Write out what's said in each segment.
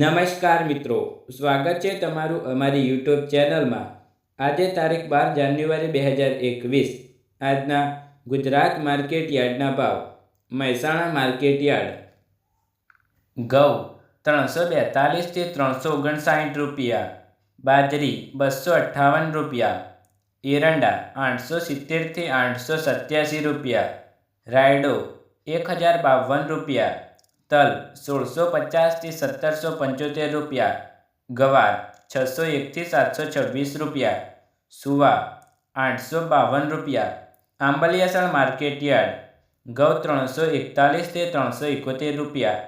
નમસ્કાર મિત્રો. સ્વાગત છે તમારું અમારી યુટ્યુબ ચેનલમાં. આજે તારીખ બાર જાન્યુઆરી બે હજાર એકવીસ. આજના ગુજરાત માર્કેટ યાર્ડના ભાવ. Mehsana market yard. ઘઉં ત્રણસો બેતાલીસથી ત્રણસો ઓગણસાઠ રૂપિયા. બાજરી બસો અઠ્ઠાવન રૂપિયા. એરંડા આઠસો સિત્તેરથી આઠસો સત્યાસી રૂપિયા. રાયડો એક હજાર બાવન રૂપિયા. તલ સોળસો પચાસથી સત્તરસો પંચોતેર રૂપિયા. ગવાર છસો એકથી સાતસો છવ્વીસ રૂપિયા. સુવા આઠસો બાવન રૂપિયા. Ambaliyasan market yard. ઘઉં ત્રણસો એકતાલીસથી ત્રણસો એકોતેર રૂપિયા.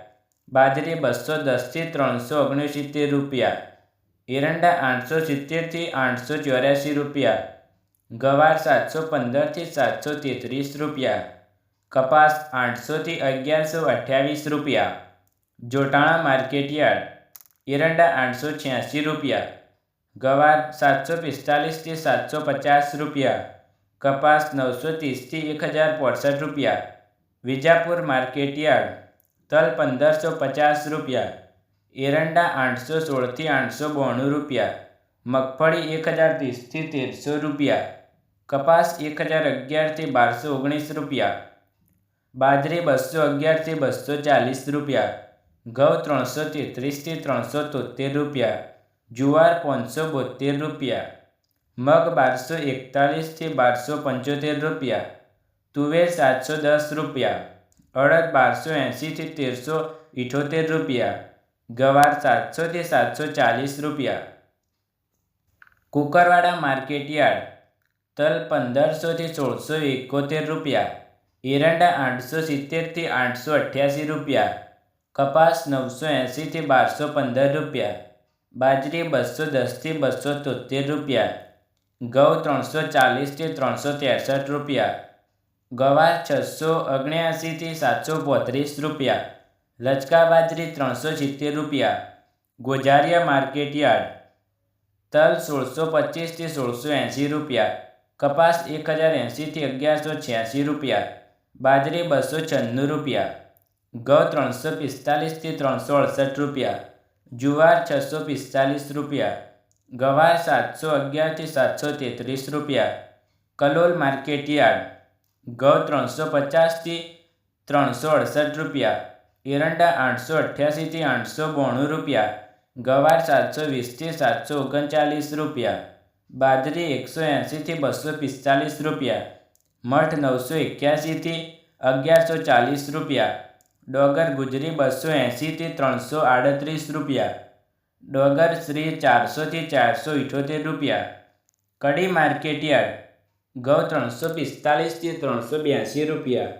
બાજરી બસો દસથી ત્રણસો ઓગણસિત્તેર રૂપિયા. એરંડા આઠસો સિત્તેરથી આઠસો ચોર્યાસી રૂપિયા. ગવાર સાતસો પંદરથી સાતસો તેત્રીસ રૂપિયા. કપાસ આઠસોથી અગિયારસો અઠ્યાવીસ રૂપિયા. જોટાણા માર્કેટ યાર્ડ એરંડા આઠસો છ્યાસી રૂપિયા. ગવાર સાતસો પિસ્તાલીસથી સાતસો પચાસ રૂપિયા. કપાસ નવસો ત્રીસથી એક હજાર પોસઠ રૂપિયા. વિજાપુર માર્કેટ યાર્ડ તલ પંદરસો પચાસ રૂપિયા. એરંડા આઠસો સોળથી આઠસો બોણું રૂપિયા. મગફળી એક હજાર ત્રીસથી તેરસો રૂપિયા. કપાસ એક હજાર અગિયારથી બારસો ઓગણીસ રૂપિયા. બાજરી બસો અગિયારથી બસો ચાલીસ રૂપિયા. ઘઉં ત્રણસો તેત્રીસથી ત્રણસો તોતેર રૂપિયા. જુવાર પાંચસો બોતેર રૂપિયા. મગ બારસો એકતાલીસથી બારસો પંચોતેર રૂપિયા. તુવેર સાતસો દસ રૂપિયા. અડદ બારસો એંશીથી તેરસો ઇઠોતેર રૂપિયા. ગવાર સાતસોથી સાતસો ચાલીસ રૂપિયા. કુકરવાડા માર્કેટ યાર્ડ તલ પંદરસોથી સોળસો એકોતેર રૂપિયા. એરંડા આઠસો સિત્તેરથી આઠસો અઠ્યાસી રૂપિયા કપાસ નવસો એંશીથી બારસો પંદર રૂપિયા બાજરી બસો દસથી બસો તોતેર રૂપિયા ઘઉં ત્રણસો ચાલીસથી ત્રણસો ત્રેસઠ રૂપિયા ગવાર છસો ઓગણ્યાસીથી સાતસો પોત્રીસ રૂપિયા લચકા બાજરી ત્રણસો સિત્તેર રૂપિયા ગોજારિયા માર્કેટ યાર્ડ તલ સોળસો પચીસથી સોળસો એંશી રૂપિયા કપાસ એક હજાર એંશીથી અગિયારસો છ્યાસી રૂપિયા બાજરી બસો છન્નું રૂપિયા. ઘઉં ત્રણસો પિસ્તાલીસથી ત્રણસો અડસઠ રૂપિયા. જુવાર છસો પિસ્તાલીસ રૂપિયા. ગવાર સાતસો અગિયારથી સાતસો તેત્રીસ રૂપિયા. Kalol market yard. ઘઉં ત્રણસો પચાસથી ત્રણસો અડસઠ રૂપિયા. એરંડા આઠસો અઠ્યાસીથી આઠસો બોણું રૂપિયા. ગવાર સાતસો વીસથી સાતસો ઓગણચાલીસ રૂપિયા. બાજરી એકસો એંશીથી બસો પિસ્તાલીસ રૂપિયા. મઠ નવસો એક્યાસીથી અગિયારસો ચાલીસ રૂપિયા. ડોગર ગુજરી બસો એંશીથી ત્રણસો આડત્રીસ રૂપિયા. ડોગર શ્રી ચારસોથી ચારસો ઇઠોતેર રૂપિયા. કડી માર્કેટયાર્ડ ઘઉં ત્રણસો પિસ્તાલીસથી ત્રણસો બ્યાસી રૂપિયા.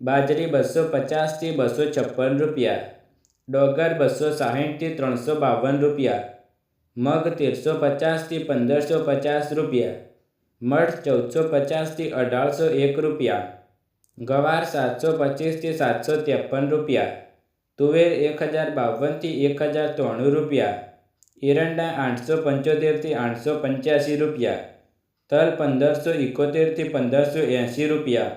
બાજરી બસો પચાસથી બસો છપ્પન રૂપિયા. ડોગર બસો સાહીઠથી ત્રણસો બાવન રૂપિયા. મગ તેરસો પચાસથી પંદરસો પચાસ રૂપિયા. મઠ ચૌદસો પચાસથી અઢારસો એક રૂપિયા. ગવાર સાતસો પચીસથી સાતસો ત્રેપન રૂપિયા. તુવેર એક હજાર બાવનથી એક હજાર ત્રાણું રૂપિયા. એરંડા આઠસો પંચોતેરથી આઠસો પંચ્યાસી રૂપિયા. તલ પંદરસો એકોતેરથી પંદરસો એંશી રૂપિયા.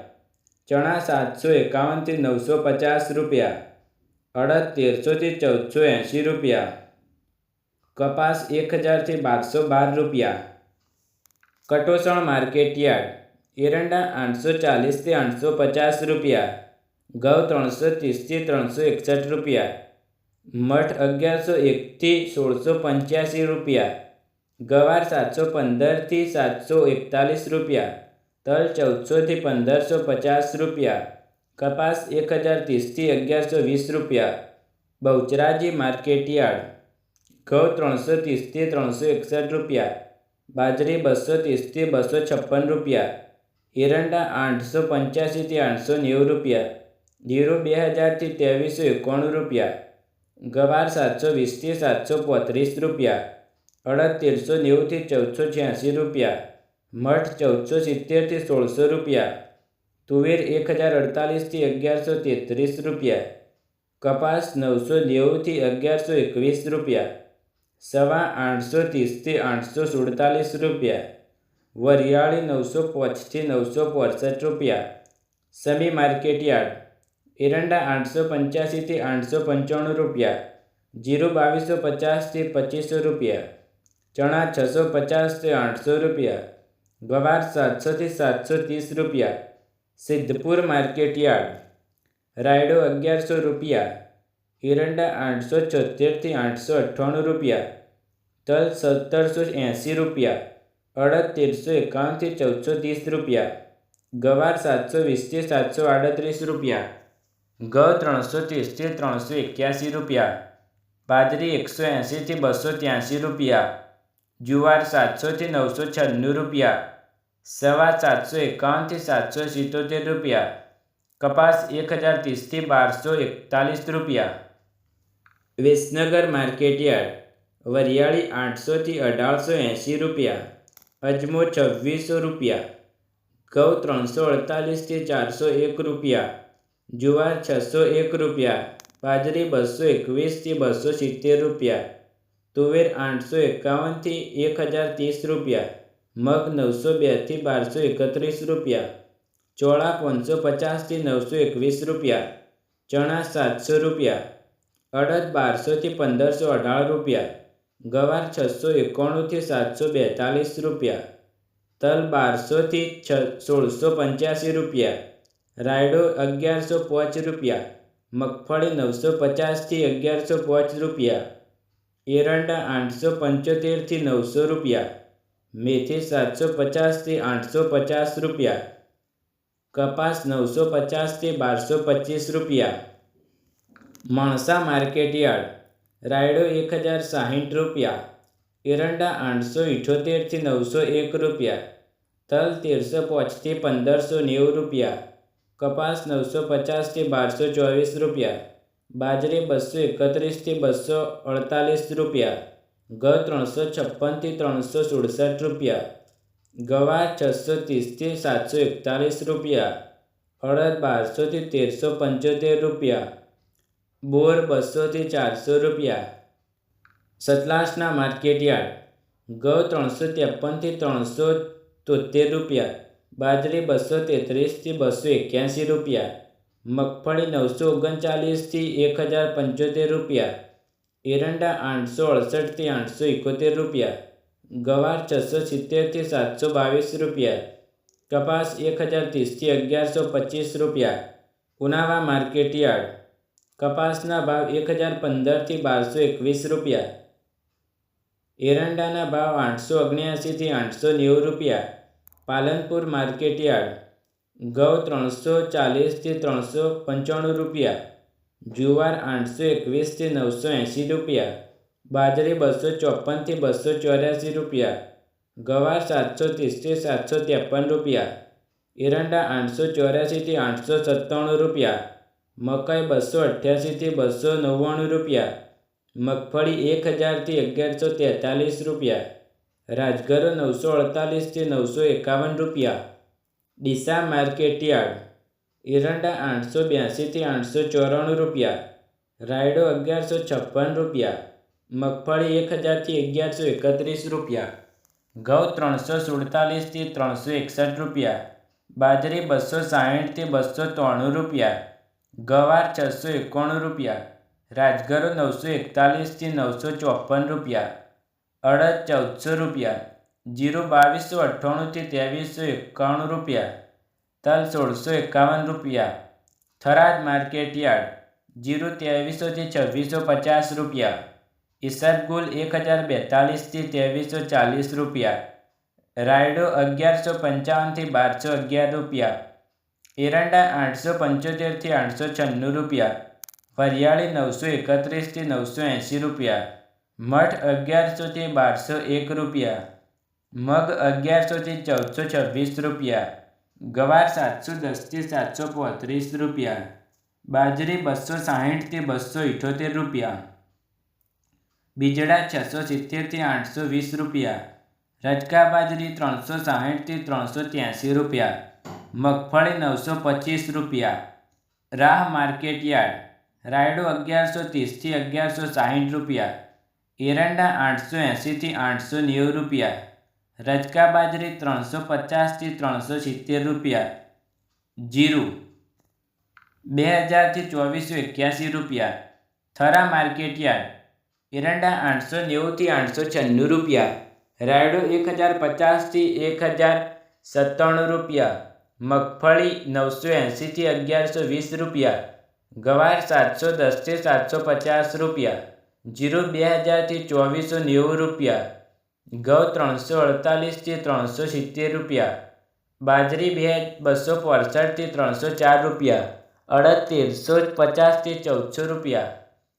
ચણા સાતસો એકાવનથી નવસો પચાસ રૂપિયા. અડદ તેરસોથી ચૌદસો એંશી રૂપિયા. કપાસ એક હજારથી બારસો બાર રૂપિયા. કટોસણ માર્કેટ યાર્ડ, એરંડા આઠસો ચાલીસથી આઠસો પચાસ રૂપિયા, ઘઉં ત્રણસો ત્રીસથી ત્રણસો એકસઠ રૂપિયા, મઠ અગિયારસો એકથી સોળસો પંચ્યાસી રૂપિયા, ગવાર સાતસો પંદરથી સાતસો એકતાલીસ રૂપિયા, તલ ચૌદસોથી પંદરસો પચાસ રૂપિયા, કપાસ એક હજાર ત્રીસથી અગિયારસો વીસ રૂપિયા, બહુચરાજી માર્કેટ યાર્ડ, ઘઉં ત્રણસો ત્રીસથી ત્રણસો એકસઠ રૂપિયા બાજરી બસો ત્રીસથી બસો છપ્પન રૂપિયા. એરંડા આઠસો પંચ્યાસીથી આઠસો નેવું રૂપિયા. જીરું બે હજારથી ત્રેવીસો એકોણું રૂપિયા. ગવાર સાતસો વીસથી સાતસો પોત્રીસ રૂપિયા. અડદ તેરસો નેવુંથી ચૌદસો છ્યાસી રૂપિયા. મઠ ચૌદસો સિત્તેરથી સોળસો રૂપિયા. તુવેર એક હજાર અડતાલીસથી અગિયારસો તેત્રીસ રૂપિયા. કપાસ નવસો નેવુંથી અગિયારસો એકવીસ રૂપિયા. સવા આઠસો ત્રીસથી આઠસો સુડતાલીસ રૂપિયા. વરિયાળી નવસો પાંચથી નવસો પોસઠ રૂપિયા. Sami market yard. એરંડા આઠસો પંચ્યાસીથી આઠસો પંચાણું રૂપિયા. જીરું બાવીસો પચાસથી પચીસો રૂપિયા. ચણા છસો પચાસથી આઠસો રૂપિયા. ગવાર સાતસોથી સાતસો ત્રીસ રૂપિયા. Siddhpur market yard. રાયડો અગિયારસો રૂપિયા. એરંડા આઠસો છોતેરથી આઠસો અઠ્ઠાણું રૂપિયા, તલ સત્તરસો એંસી રૂપિયા, અડદ તેરસો એકાવનથી ચૌદસો ત્રીસ રૂપિયા, ગવાર સાતસો વીસથી સાતસો આડત્રીસ રૂપિયા ઘઉં ત્રણસો ત્રીસથી ત્રણસો એક્યાસી રૂપિયા, બાજરી એકસો એંશીથી બસો ત્યાંસી રૂપિયા, જુવાર સાતસોથી નવસો છન્નું રૂપિયા સવા સાતસો એકાવનથી સાતસો સિત્તોતેર રૂપિયા, કપાસ એક હજાર ત્રીસથી બારસો એકતાલીસ રૂપિયા વિસનગર માર્કેટયાર્ડ, વરિયાળી આઠસોથી અઢારસો એંશી રૂપિયા, અજમો છવ્વીસો રૂપિયા, ઘઉં ત્રણસો અડતાલીસથી ચારસો એક રૂપિયા, જુવાર છસો એક રૂપિયા, બાજરી બસો એકવીસથી બસો સિત્તેર રૂપિયા, તુવેર આઠસો એકાવનથી એક હજાર ત્રીસ રૂપિયા, મગ નવસો બેથી બારસો એકત્રીસ રૂપિયા, ચોળા પાંચસો પચાસથી નવસો એકવીસ રૂપિયા, ચણા સાતસો રૂપિયા અડદ બારસોથી પંદરસો અઢાર રૂપિયા. ગવાર છસો એકાણુંથી સાતસો બેતાલીસ રૂપિયા. તલ બારસોથી છ, સોળસો પંચ્યાસી રૂપિયા. રાયડો અગિયારસો પાંચ રૂપિયા. મગફળી નવસો પચાસથી અગિયારસો પાંચ રૂપિયા. એરંડા આઠસો પંચોતેરથી નવસો રૂપિયા. મેથી સાતસો પચાસથી આઠસો પચાસ રૂપિયા. કપાસ નવસો પચાસથી બારસો પચીસ રૂપિયા. મણસા માર્કેટ યાર્ડ રાયડો એક હજાર સાહીઠ રૂપિયા, એરંડા આઠસો ઇઠોતેરથી નવસો એક રૂપિયા, તલ તેરસો પાંચથી પંદરસો નેવું રૂપિયા, કપાસ નવસો પચાસથી બારસો ચોવીસ રૂપિયા, બાજરી બસો એકત્રીસથી બસો અડતાલીસ રૂપિયા ઘ ત્રણસો છપ્પનથી ત્રણસો સુડસઠ રૂપિયા ગવા છસો ત્રીસથી સાતસો એકતાલીસ રૂપિયા અડદ બારસોથી તેરસો પંચોતેર રૂપિયા બોર બસોથી ચારસો રૂપિયા. સતલાસના માર્કેટયાર્ડ ઘઉં ત્રણસો ત્રેપનથી ત્રણસો તોતેર રૂપિયા. બાજરી બસો તેત્રીસથી બસો એક્યાસી રૂપિયા. મગફળી નવસો ઓગણચાલીસથી એક હજાર પંચોતેર રૂપિયા. એરંડા આઠસો અડસઠથી આઠસો એકોતેર રૂપિયા. ગવાર છસો સિત્તેરથી સાતસો બાવીસ રૂપિયા. કપાસ એક હજાર ત્રીસથી અગિયારસો પચીસ રૂપિયા. ઉનાવા માર્કેટયાર્ડ કપાસના ભાવ એક હજાર પંદરથી બારસો એકવીસ રૂપિયા. એરંડાના ભાવ આઠસો ઓગણ્યાસીથી આઠસો નેવું રૂપિયા. પાલનપુર માર્કેટયાર્ડ ઘઉં ત્રણસો ચાલીસથી ત્રણસો પંચાણું રૂપિયા. જુવાર આઠસો એકવીસથી નવસો એંશી રૂપિયા. બાજરી બસો ચોપનથી બસો ચોર્યાસી રૂપિયા. ગવાર સાતસો ત્રીસથી સાતસો ત્રેપન રૂપિયા. એરંડા આઠસો ચોર્યાસીથી આઠસો સત્તાણું રૂપિયા. મકાઈ બસો અઠ્યાસીથી બસો નવ્વાણું રૂપિયા. મગફળી એક હજારથી અગિયારસો તેતાલીસ રૂપિયા. રાજગરો નવસો અડતાલીસથી નવસો એકાવન રૂપિયા. ડીસા માર્કેટયાર્ડ એરંડા આઠસો બ્યાસીથી આઠસો ચોરાણું રૂપિયા. રાયડો અગિયારસો છપ્પન રૂપિયા. મગફળી એક હજારથી અગિયારસો એકત્રીસ રૂપિયા. ઘઉં ત્રણસો સુડતાલીસથી ત્રણસો એકસઠ રૂપિયા. બાજરી બસો સાહીઠથી બસો ત્રાણું રૂપિયા. ગવાર છસો એકોણ રૂપિયા, રાજગરો નવસો એકતાલીસથી નવસો ચોપન રૂપિયા, અડદ ચૌદસો રૂપિયા, જીરું બાવીસો અઠ્ઠાણુંથી ત્રેવીસો એકાણું રૂપિયા, તલ સોળસો એકાવન રૂપિયા, થરાદ માર્કેટ યાર્ડ, જીરું ત્રેવીસોથી છવ્વીસો પચાસ રૂપિયા ઈસબગુલ એક હજાર બેતાલીસથી ત્રેવીસો ચાલીસ રૂપિયા, રાયડો અગિયારસો પંચાવનથી બારસો અગિયાર રૂપિયા એરંડા આઠસો પંચોતેરથી આઠસો છન્નું રૂપિયા ફરિયાળી નવસો એકત્રીસથી નવસો એંશી રૂપિયા, મઠ અગિયારસોથી બારસો એક રૂપિયા, મગ અગિયારસોથી ચૌદસો છવ્વીસ રૂપિયા, ગવાર સાતસો દસથી સાતસો પોત્રીસ રૂપિયા, બાજરી બસો સાહીઠથી બસો ઇઠોતેર રૂપિયા, બીજડા છસો સિત્તેરથી આઠસો વીસ રૂપિયા, રજકા બાજરી ત્રણસો સાહીઠથી ત્રણસો ત્યાંસી રૂપિયા મગફળી નવસો પચીસ રૂપિયા. રાહ માર્કેટ યાર્ડ. રાયડો અગિયારસો ત્રીસથી અગિયારસો સાહીઠ રૂપિયા. એરંડા આઠસો એંશીથી આઠસો નેવું રૂપિયા. રજકા બાજરી ત્રણસો પચાસથી ત્રણસો સિત્તેર રૂપિયા. જીરું બે હજારથી ચોવીસો એક્યાસી રૂપિયા. Thara market yard. એરંડા આઠસો નેવુંથી આઠસો છન્નું રૂપિયા. રાયડો એક હજાર પચાસથી એક હજાર સત્તાણું રૂપિયા. મગફળી નવસો એંશીથી અગિયારસો વીસ રૂપિયા. ગવાર સાતસો દસથી સાતસો પચાસ રૂપિયા. જીરું બે હજારથી ચોવીસો નેવું રૂપિયા. ઘઉં ત્રણસો અડતાલીસથી ત્રણસો સિત્તેર રૂપિયા. બાજરી બે બસો પોસઠથી ત્રણસો ચાર રૂપિયા. અડદ તેરસો પચાસથી ચૌદસો રૂપિયા.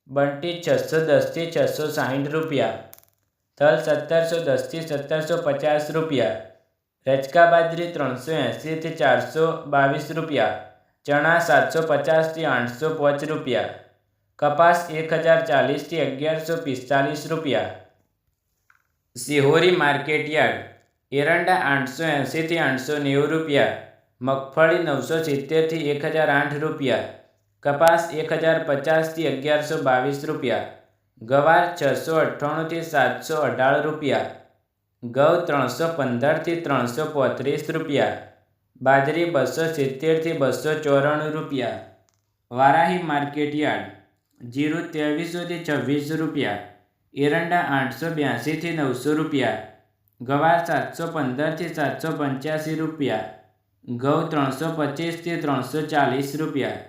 બંટી છસો દસથી છસો સાહીઠ રૂપિયા. થલ સત્તરસો દસથી સત્તરસો પચાસ રૂપિયા. રચકા બાજરી ત્રણસો એંશીથી ચારસો બાવીસ રૂપિયા, ચણા સાતસો પચાસથી આઠસો પાંચ રૂપિયા, કપાસ એક હજાર ચાલીસથી અગિયારસો પિસ્તાલીસ રૂપિયા. સિહોરી માર્કેટ યાર્ડ, એરંડા આઠસો એંશીથી આઠસો નેવું રૂપિયા, મગફળી નવસો સિત્તેરથી એક હજાર આઠ રૂપિયા, કપાસ એક હજાર પચાસથી અગિયારસો બાવીસ રૂપિયા, ગવાર છસો અઠ્ઠાણુંથી સાતસો અઢાર રૂપિયા ઘઉં ત્રણસો પંદરથી ત્રણસો પોત્રીસ રૂપિયા. બાજરી બસો સિત્તેરથી બસો ચોરાણું રૂપિયા. વારાહી માર્કેટ યાર્ડ, જીરું ત્રેવીસોથી છવ્વીસ રૂપિયા. એરંડા આઠસો બ્યાસીથી નવસો રૂપિયા. ગવાર સાતસો પંદરથી સાતસો પંચ્યાસી રૂપિયા. ઘઉં ત્રણસો પચીસથી ત્રણસો ચાલીસ રૂપિયા.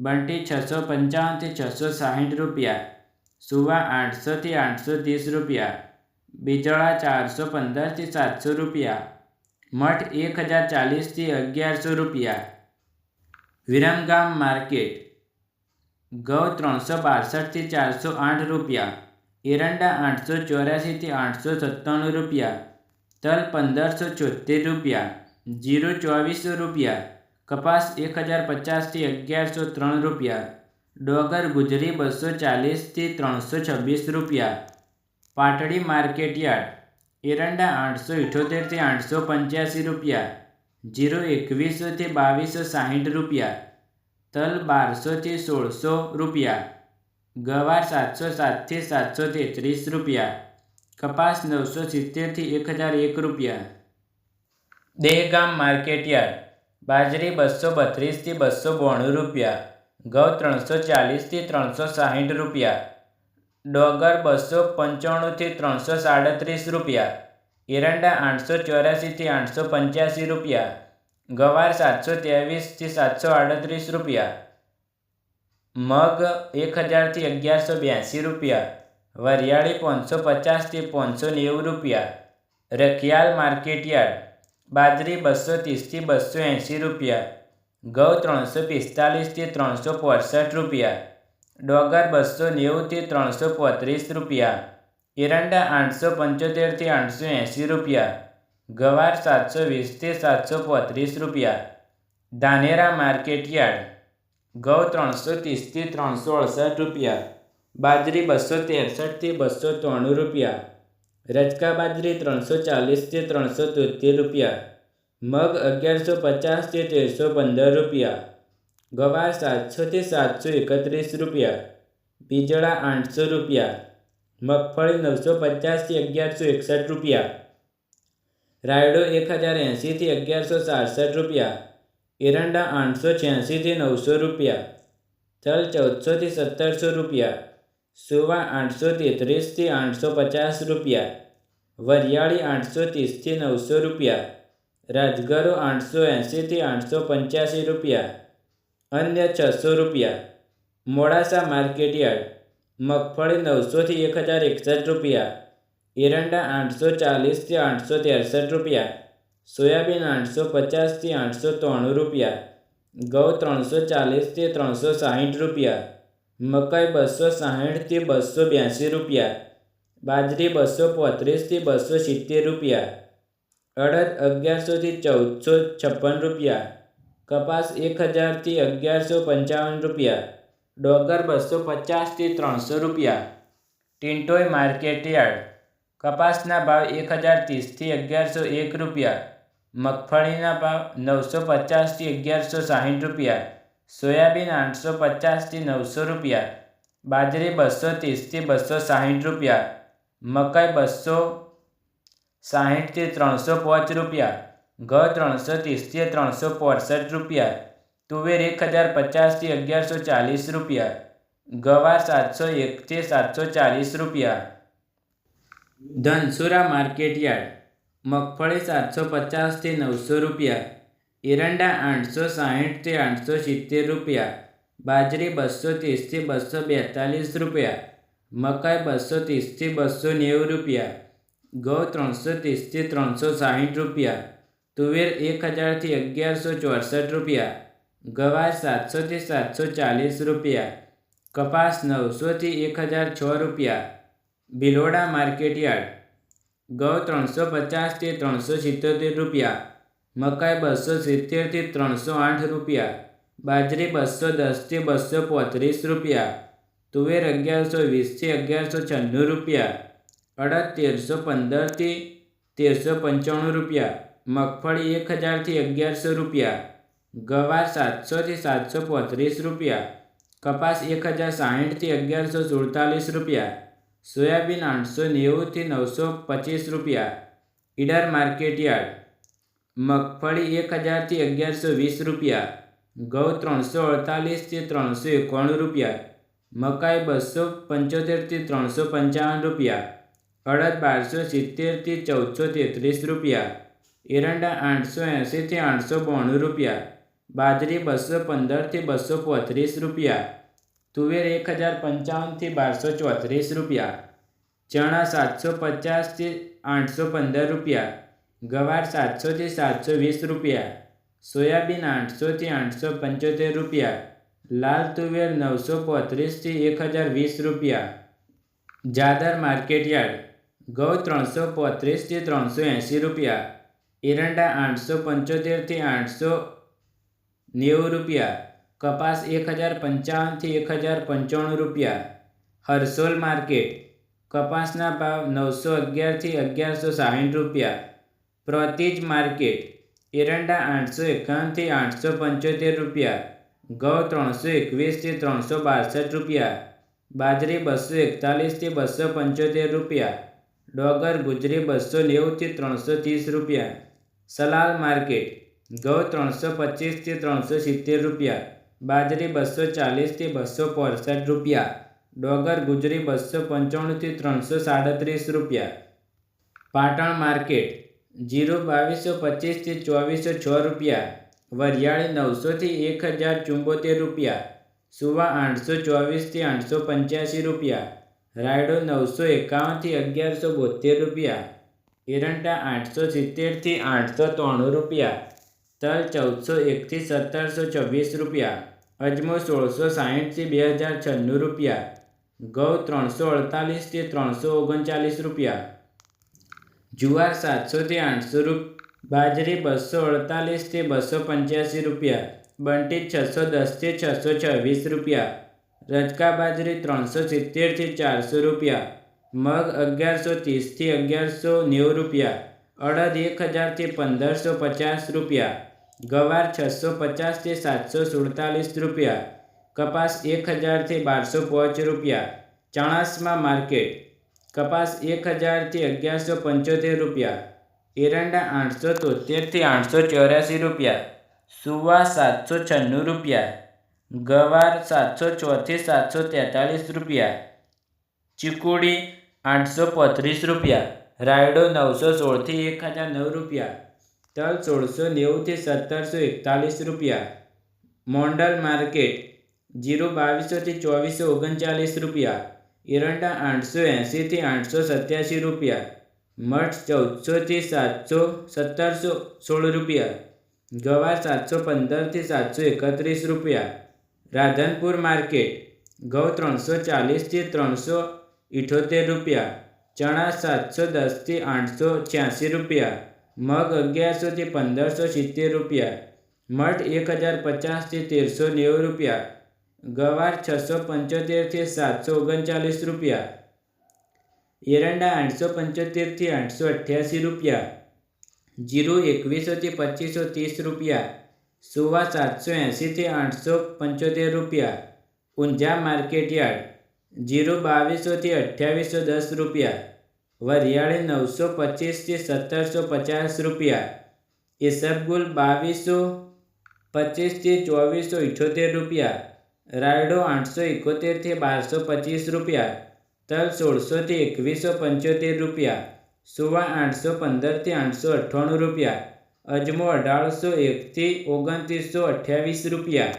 બંટી છસો પંચાવનથી છસો સાહીઠ રૂપિયા. સુવા આઠસોથી આઠસો ત્રીસ રૂપિયા. બીજળા ચારસો પંદરથી સાતસો રૂપિયા. મઠ એક હજાર ચાલીસથી અગિયારસો રૂપિયા. વિરમગામ માર્કેટ. ઘઉં ત્રણસો બાસઠથી ચારસો આઠ રૂપિયા. એરંડા આઠસો ચોર્યાસીથી આઠસો સત્તાણું રૂપિયા. તલ પંદરસો છોતેર રૂપિયા. જીરું ચોવીસો રૂપિયા. કપાસ એક હજાર પચાસથી અગિયારસો ત્રણ રૂપિયા. ડોગર ગુજરી બસો ચાલીસથી ત્રણસો છવ્વીસ રૂપિયા. પાટડી માર્કેટ યાર્ડ, એરંડા આઠસો ઇઠોતેરથી આઠસો પંચ્યાસી રૂપિયા, જીરો એકવીસોથી બાવીસો સાહીઠ રૂપિયા, તલ બારસોથી સોળસો રૂપિયા, ગવાર સાતસો સાતથી સાતસો તેત્રીસ રૂપિયા, કપાસ નવસો સિત્તેરથી એક હજાર એક રૂપિયા. દેહગામ માર્કેટ યાર્ડ, બાજરી બસો બત્રીસથી બસો બોણું રૂપિયા, ઘઉં ત્રણસો ચાલીસથી ત્રણસો સાહીઠ રૂપિયા ડોગર બસો પંચાણુંથી ત્રણસો સાડત્રીસ રૂપિયા. એરંડા આઠસો ચોરાસીથી આઠસો પંચ્યાસી રૂપિયા. ગવાર સાતસો ત્રેવીસથી સાતસો આડત્રીસ રૂપિયા. મગ એક હજારથી અગિયારસો બ્યાસી રૂપિયા. વરિયાળી પાંચસો પચાસથી પાંચસો નેવું રૂપિયા. Rakhiyal market yard. બાજરી બસો ત્રીસથી બસો એંશી રૂપિયા. ઘઉં ત્રણસો પિસ્તાલીસથી ત્રણસો પોસઠ રૂપિયા. ડોગર બસો નેવુંથી ત્રણસો પોત્રીસ રૂપિયા. એરંડા આઠસો પંચોતેરથી આઠસો એંસી રૂપિયા. ગવાર સાતસો વીસથી સાતસો પોત્રીસ રૂપિયા. Dhanera market yard. ઘઉં ત્રણસો ત્રીસથી ત્રણસો અડસઠ રૂપિયા. બાજરી બસો ત્રેસઠથી બસો ત્રાણું રૂપિયા. રજકા બાજરી ત્રણસો ચાલીસથી ત્રણસો તોતેર રૂપિયા. મગ અગિયારસો પચાસથી તેરસો પંદર રૂપિયા. ગવાર સાતસોથી સાતસો એકત્રીસ રૂપિયા. બીજળા આઠસો રૂપિયા. મગફળી નવસો પચાસથી અગિયારસો એકસઠ રૂપિયા. રાયડો એક હજાર એંશીથી અગિયારસો સાડસઠ રૂપિયા. એરંડા આઠસો છ્યાસીથી નવસો રૂપિયા. તલ ચૌદસોથી સત્તરસો રૂપિયા. સુવા આઠસો તેત્રીસથી આઠસો પચાસ રૂપિયા. વરિયાળી આઠસો ત્રીસથી નવસો રૂપિયા. રાજગરો આઠસો એંશીથી આઠસો પંચ્યાસી રૂપિયા. અન્ય છસો રૂપિયા. Modasa market yard. મગફળી નવસોથી એક હજાર એકસઠ રૂપિયા. એરંડા આઠસો ચાલીસથી આઠસો ત્રેસઠ રૂપિયા. સોયાબીન આઠસો પચાસથી આઠસો ત્રાણું રૂપિયા. ઘઉં ત્રણસો ચાલીસથી ત્રણસો સાહીઠ રૂપિયા. મકાઈ બસો સાહીઠથી બસો બ્યાસી રૂપિયા. બાજરી બસો પોત્રીસથી બસો સિત્તેર રૂપિયા. અડદ અગિયારસોથી ચૌદસો છપ્પન રૂપિયા. કપાસ એક હજારથી અગિયારસો પંચાવન રૂપિયા. ડોગર બસો પચાસથી ત્રણસો રૂપિયા. Tintoi market yard. કપાસના ભાવ એક હજાર ત્રીસથી અગિયારસો એક રૂપિયા. મગફળીના ભાવ નવસો પચાસથી અગિયારસો સાહીઠ રૂપિયા. સોયાબીન આઠસો પચાસથી નવસો રૂપિયા. બાજરી બસો ત્રીસથી બસો સાહીઠ રૂપિયા. મકાઈ બસો સાહીઠથી ત્રણસો પાંચ રૂપિયા. ઘઉં ત્રણસો ત્રીસથી ત્રણસો પોસઠ રૂપિયા. તુવેર એક હજાર પચાસથી અગિયારસો ચાલીસ રૂપિયા. ગવાર સાતસો એકથી સાતસો ચાલીસ રૂપિયા. ધનસુરા માર્કેટયાર્ડ મગફળી સાતસો પચાસથી નવસો રૂપિયા. એરંડા આઠસો સાહીઠથી આઠસો સિત્તેર રૂપિયા. બાજરી બસો ત્રીસથી બસો બેતાલીસ રૂપિયા. મકાઈ બસો ત્રીસથી બસો નેવું રૂપિયા. ઘઉં ત્રણસો ત્રીસથી ત્રણસો સાહીઠ રૂપિયા. તુવેર એક હજારથી અગિયારસો ચોસઠ રૂપિયા ગવાર સાતસોથી સાતસો ચાલીસ રૂપિયા, કપાસ નવસોથી એક હજાર છ રૂપિયા ભિલોડા માર્કેટયાર્ડ ઘઉં ત્રણસો પચાસથી ત્રણસો સિત્તોતેર રૂપિયા, મકાઈ બસો સિત્તેરથી ત્રણસો આઠ રૂપિયા, બાજરી બસો દસથી બસો પોત્રીસ રૂપિયા, તુવેર અગિયારસો વીસથી અગિયારસો છન્નું રૂપિયા, અડદ તેરસો પંદરથી તેરસો પંચાણું રૂપિયા મગફળી એક હજારથી અગિયારસો રૂપિયા. ગવાર સાતસોથી સાતસો પોત્રીસ રૂપિયા. કપાસ એક હજાર સાહીઠથી અગિયારસો સુડતાલીસ રૂપિયા. સોયાબીન આઠસો નેવુંથી નવસો પચીસ રૂપિયા. ઈડર માર્કેટયાર્ડ મગફળી એક હજારથી અગિયારસો વીસ રૂપિયા. ઘઉં ત્રણસો અડતાલીસથી ત્રણસો એકાણું રૂપિયા. મકાઈ બસો પંચોતેરથી ત્રણસો પંચાવન રૂપિયા. અડદ બારસો સિત્તેરથી ચૌદસો તેત્રીસ રૂપિયા. એરંડા આઠસો એંશીથી આઠસો બોણું રૂપિયા, બાજરી બસો પંદરથી બસો પોત્રીસ રૂપિયા, તુવેર એક હજાર પંચાવનથી બારસો ચોત્રીસ રૂપિયા, ચણા સાતસો પચાસથી આઠસો પંદર રૂપિયા, ગવાર સાતસોથી સાતસો વીસ રૂપિયા, સોયાબીન આઠસોથી આઠસો પંચોતેર રૂપિયા, લાલ તુવેર નવસો પોત્રીસથી એક હજાર વીસ રૂપિયા. જાદર માર્કેટયાર્ડ ઘઉં ત્રણસો પોત્રીસથી ત્રણસો એંશી રૂપિયા. એરંડા આઠસો પંચોતેરથી આઠસો નેવું રૂપિયા, કપાસ એક હજાર પંચાવનથી એક હજાર પંચાણું રૂપિયા હરસોલ માર્કેટ, કપાસના ભાવ નવસો અગિયારથી અગિયારસો સાહીઠ રૂપિયા, પ્રોતિજ માર્કેટ, એરંડા આઠસો એકાવનથી આઠસો પંચોતેર રૂપિયા, ઘઉં ત્રણસો એકવીસથી ત્રણસો બાસઠ રૂપિયા, બાજરી બસો એકતાલીસથી બસો પંચોતેર રૂપિયા, ડોગર, ગુજરી બસો નેવુંથી ત્રણસો ત્રીસ રૂપિયા સલાલ માર્કેટ. ઘઉં ત્રણસો પચીસથી ત્રણસો સિત્તેર રૂપિયા. બાજરી બસો ચાલીસથી બસો પોસઠ રૂપિયા. ડોગર ગુજરી બસો પંચાણુંથી ત્રણસો સાડત્રીસ રૂપિયા. પાટણ માર્કેટ. જીરું બાવીસો પચીસથી ચોવીસો છ રૂપિયા. વરિયાળી નવસોથી એક હજાર ચુંબોતેર રૂપિયા. સુવા આઠસો ચોવીસથી આઠસો પંચ્યાસી રૂપિયા. રાયડો નવસો એકાવનથી અગિયારસો બોતેર રૂપિયા. એરંડા આઠસો સિત્તેરથી આઠસો ત્રાણું રૂપિયા, તલ ચૌદસો એકથી સત્તરસો છવ્વીસ રૂપિયા, અજમો સોળસો સાહીઠથી બે હજાર છન્નું રૂપિયા ઘઉં ત્રણસો અડતાલીસથી ત્રણસો ઓગણચાલીસ રૂપિયા, જુવાર સાતસોથી આઠસો રૂપ, બાજરી બસો અડતાલીસથી બસો પંચ્યાસી રૂપિયા, બંટી છસો દસથી છસો છવ્વીસ રૂપિયા, રજકા બાજરી ત્રણસો સિત્તેરથી ચારસો રૂપિયા મગ અગિયારસો ત્રીસથી અગિયારસો નેવું રૂપિયા, અડદ એક હજારથી પંદરસો પચાસ રૂપિયા, ગવાર છસો પચાસથી સાતસો સુડતાલીસ રૂપિયા, કપાસ એક હજારથી બારસો પાંચ રૂપિયા, ચણાસમાં માર્કેટ, કપાસ એક હજારથી અગિયારસો પંચોતેર રૂપિયા, એરંડા આઠસો તોતેરથી આઠસો ચોર્યાસી રૂપિયા, સુવા સાતસો છન્નું રૂપિયા, ગવાર સાતસો ચોથી સાતસો તેતાલીસ રૂપિયા, ચીકુડી આઠસો પાંત્રીસ રૂપિયા. રાયડો નવસો સોળથી એક હજાર નવ રૂપિયા. તલ સોળસો નેવુંથી સત્તરસો એકતાલીસ રૂપિયા. મોન્ડલ માર્કેટ જીરો બાવીસોથી ચોવીસો ઓગણચાલીસ રૂપિયા. એરંડા આઠસો એંશીથી આઠસો સત્યાસી રૂપિયા. મઠ ચૌદસોથી સાતસો સત્તરસો સોળ રૂપિયા. ગવાર સાતસો પંદરથી સાતસો એકત્રીસ રૂપિયા. રાધનપુર માર્કેટ ઘઉં ત્રણસો ચાલીસથી ત્રણસો ઇઠોતેર રૂપિયા, ચણા સાતસો દસથી આઠસો છ્યાસી રૂપિયા, મગ અગિયારસોથી પંદરસો સિત્તેર રૂપિયા, મઠ એક હજાર પચાસથી તેરસો નેવું રૂપિયા, ગવાર છસો પંચોતેરથી સાતસો ઓગણચાલીસ રૂપિયા, એરંડા આઠસો પંચોતેરથી આઠસો અઠ્યાસી રૂપિયા, જીરું એકવીસોથી પચીસો ત્રીસ રૂપિયા, સુવા સાતસો એંશીથી આઠસો પંચોતેર રૂપિયા, ઊંઝા માર્કેટયાર્ડ જીરું બાવીસોથી અઠ્યાવીસો દસ રૂપિયા. વરિયાળી નવસો પચીસથી સત્તરસો પચાસ રૂપિયા. ઈસબગુલ બાવીસો પચીસથી ચોવીસો ઇઠોતેર રૂપિયા. રાયડો આઠસો એકોતેરથી બારસો પચીસ રૂપિયા. તલ સોળસોથી એકવીસો પંચોતેર રૂપિયા. સુવા આઠસો પંદરથી આઠસો અઠ્ઠાણું રૂપિયા. અજમો અઢારસો એકથી ઓગણત્રીસો અઠ્યાવીસ રૂપિયા.